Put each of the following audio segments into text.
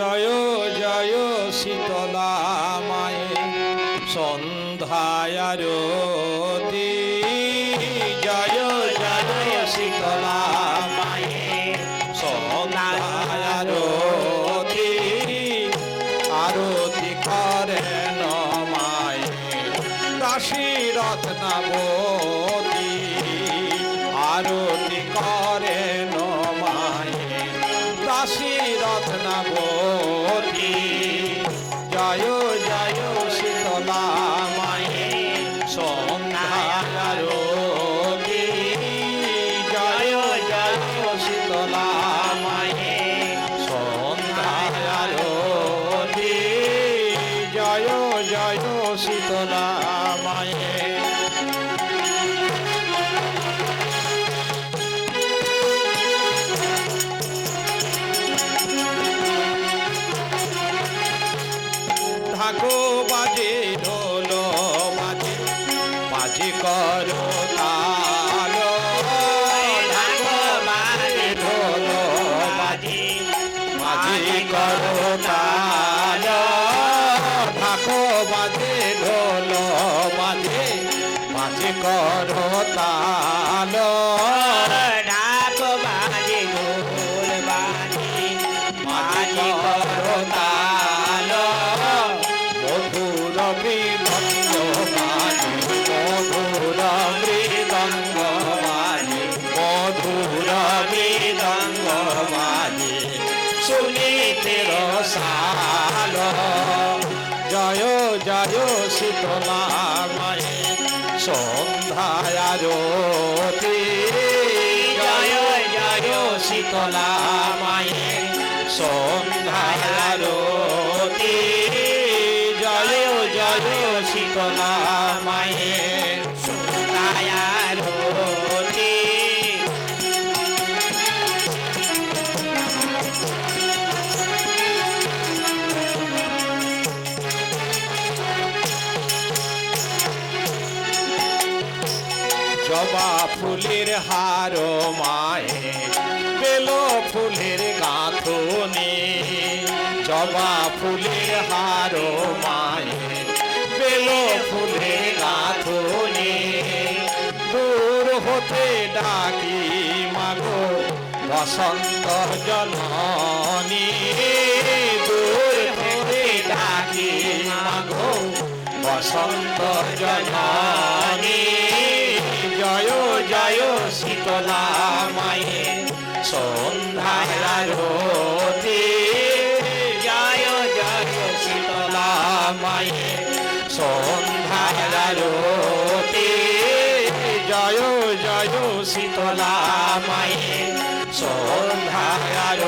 জয় জয় শীতলা মায়ে সন্ধ্যায়ারতি জয় জয় রত্নাবতী আরতি ঢাকো বাজে শুনিতে রসাল জয় জয় শীতলা মায়ে সন্ধ্যায়ারতি জয় জয় শীতলা মায়ে সন্ধ্যায়ারতি জয় জয় শীতলা ফুলের হার মায়ে, বেলো ফুলের গাঁথনি। জবা ফুলের হার মায়ে, বেলো ফুলের গাঁথনি। দূর হতে ডাকি মাগো বসন্ত জননী। দূর হতে ডাকি মাগো বসন্ত জননী। জয় শীতলা মায়ে সন্ধ্যারতি জয় জয় শীতলা মায়ে সন্ধ্যারতি জয় জয় শীতলা মায়ে সন্ধ্যারতি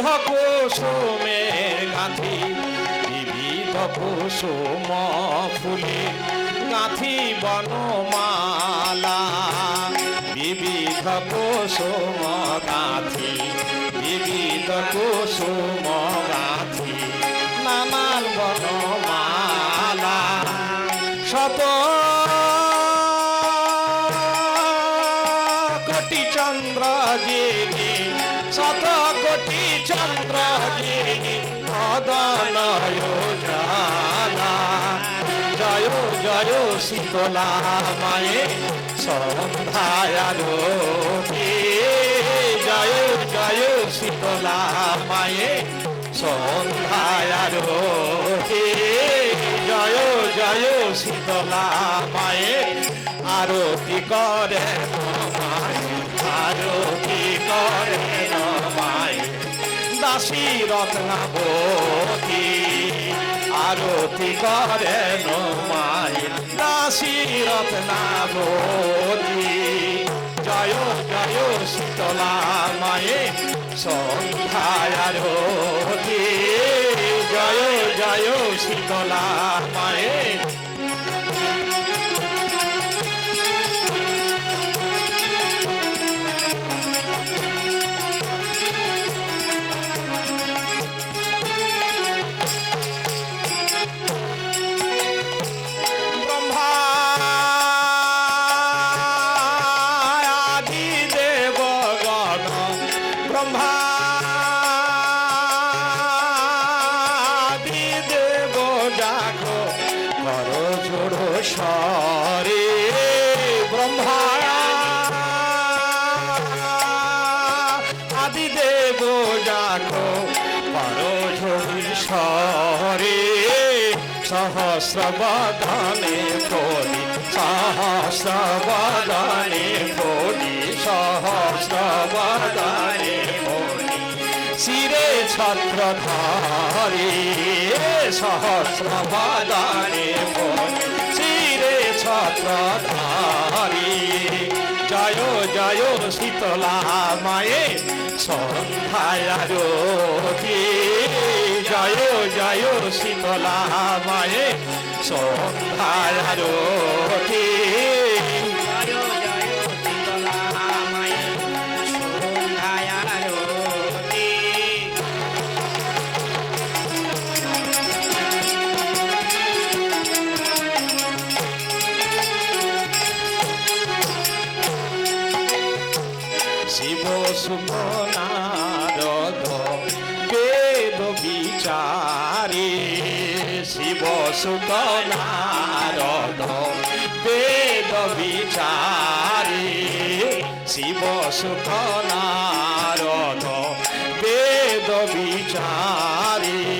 বিবিধ কুসুমের গাঁথি বিবিধ কুসুম ফুলে গাঁথি বনমালা। বিবিধ কুসুম গাঁথি বিবিধ কুসুম গাঁথি, নানান বনমালা। শত কোটি চন্দ্র জিনি শত কোটি চন্দ্র জিনি জয় জয় শীতলা মায়ে সন্ধ্যায়ারতি জয় জয় শীতলা মায়ে সন্ধ্যায়ারতি জয় জয় শীতলা মায়ে, আরতি করে দাসী রত্নাবতী। আরতি করে মায়ে দাসী রত্নাবতী। জয় জয় শীতলা মায়ে সন্ধ্যায়ারতি জয় জয় শীতলা মায়ে সরে ব্রহ্মা আদি দেব ডাকো করো ঝড়ি সরে সহস্রবদনে ফলি সহস্রবদনে ফলি সহস্রবদনে শিরে ছত্রধারে সহস্রবদনে ছত্রধারে জয় জয় শীতলা মায়ে সন্ধ্যায় আরতি। জয় জয় শীতলা মায়ে সন্ধ্যায় শিব বেদ বিচারে শিব সুতনারদ বেদ বিচারে শিব সুতনারদ বেদ বিচারে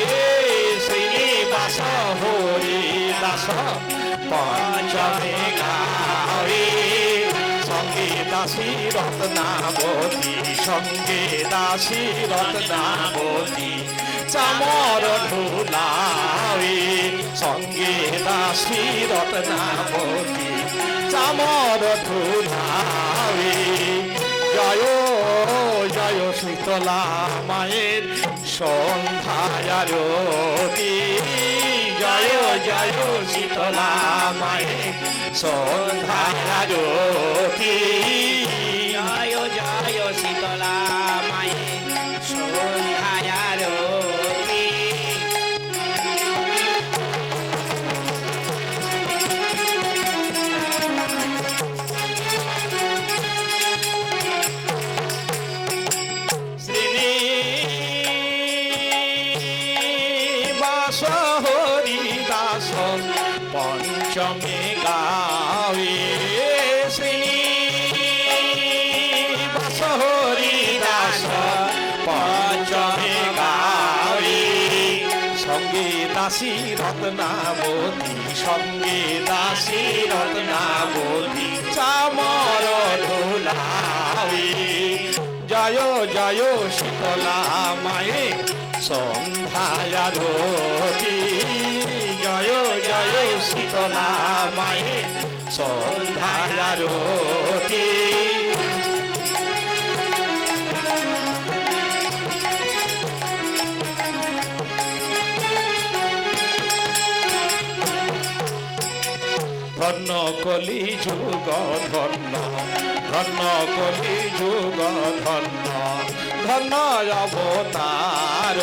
দাসী রত্নাবতী, সঙ্গে দাসী রত্নাবতী, চামর ঢুলাবে সঙ্গে দাসী রত্নাবতী, চামর ঢুলাবে জয় জয় শীতলা মায়ের সন্ধ্যায়ারতি জয় জয় শীতলা মায়ের সন্ধ্যায়ারতি শীতলা মায়ে সন্ধ্যায় পঞ্চমে দাসী রত্নাবতী, সঙ্গে দাসী রত্নাবতী, চামর ঢোলাবে জয় জয় শীতলা মায়ে সন্ধ্যায়ারতি জয় জয় শীতলা মায়ে সন্ধ্যায়ারতি ধন্য কলি যুগ ধন্য। ধন্য কলি যুগ ধন্য। ধন্য অবতার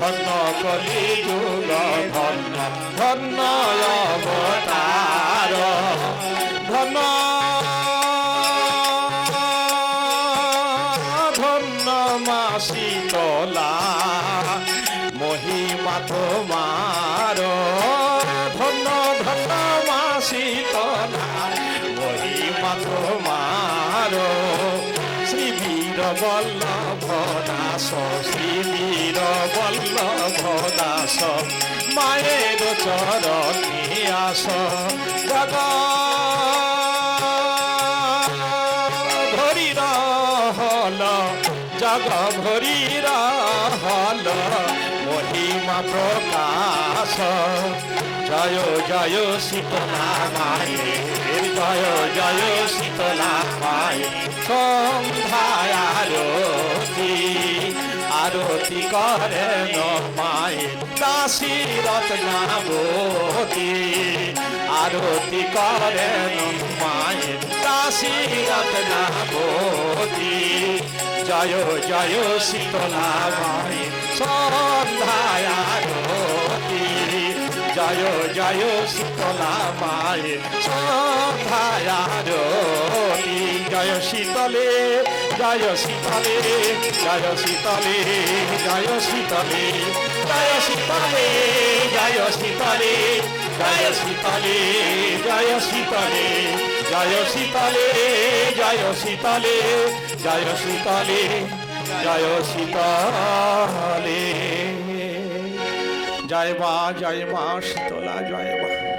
ধন্য কলি যুগ ধন্য। ধন্য অবতার বল্লভ দাস শ্রীবীর বল্লভ দাস মায়ের চরণ আস জগৎ জগ ভরি রহল মহিমা প্রকাশ। জয় জয় শীতলা মায়ের জয় জয় শীতলা মায়ের সন্ধ্যায় আরতি আরতি করেন মায়ের দাসী রত্নাবতী আরতি করেন মায়ের দাসী রত্নাবতী জয় জয় শীতলা মায়ের সন্ধ্যায় আরতি জয় জয় শীতলা মায়ের সন্ধ্যায় আরতি জয় শীতলে জয় শীতলে জয় শীতলে জয় শীতলে জয় শীতলে জয় শীতলে জয় শীতলে জয় শীতলে জয় শীতলে জয় শীতলে জয় শীতলে জয় শীতলে জয় মা জয় মা শীতলা জয় মা।